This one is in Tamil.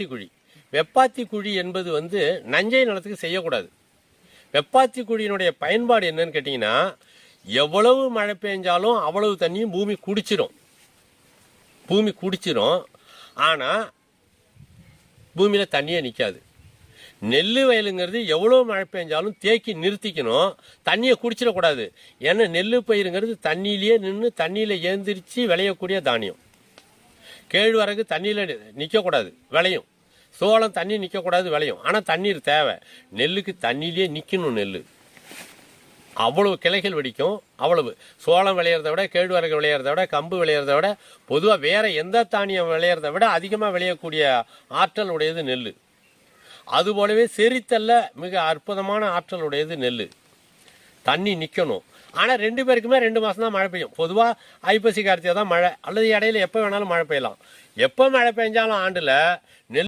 வெப்பாத்தி குழி வெப்பாத்தி குழி என்பது வந்து நஞ்சை நிலத்துக்கு செய்யக்கூடாது. வெப்பாத்தி குழியினுடைய பயன்பாடு என்னன்னு கேட்டிங்கன்னா எவ்வளவு மழை பெஞ்சாலும் அவ்வளவு தண்ணியும் பூமி குடிச்சிடும் பூமி குடிச்சிடும் ஆனால் பூமியில் தண்ணியே நிற்காது நெல் வயலுங்கிறது எவ்வளோ மழை பெஞ்சாலும் தேக்கி நிறுத்திக்கணும். தண்ணியை குடிச்சிடக்கூடாது. ஏன்னா நெல் பயிருங்கிறது தண்ணியிலேயே நின்று தண்ணியில் ஏந்திரிச்சு விளையக்கூடிய தானியம். கேழ்வரகு தண்ணியில் நிற்கக்கூடாது விளையும். சோளம் தண்ணி நிற்கக்கூடாது விளையும். ஆனால் தண்ணீர் தேவை. நெல்லுக்கு தண்ணியிலேயே நிற்கணும் நெல் அவ்வளவு கிளைகள் வெடிக்கும் அவ்வளவு. சோளம் விளையிறத விட கேழ்வரகு விளையிறத விட கம்பு விளையிறத விட பொதுவாக வேற எந்த தானியம் விளையிறத விட அதிகமாக விளையக்கூடிய ஆற்றல் உடையது நெல் அதுபோலவே செரித்தல்ல மிக அற்புதமான ஆற்றல் உடையது நெல் தண்ணி நிற்கணும் ஆனால் ரெண்டு பேருக்குமே ரெண்டு மாதம் தான் மழை பெய்யும். பொதுவாக ஐப்பசி கார்த்திகை தான் மழை. அல்லது இடையில எப்போ வேணாலும் மழை பெய்யலாம். எப்போ மழை பெஞ்சாலும் ஆண்டில்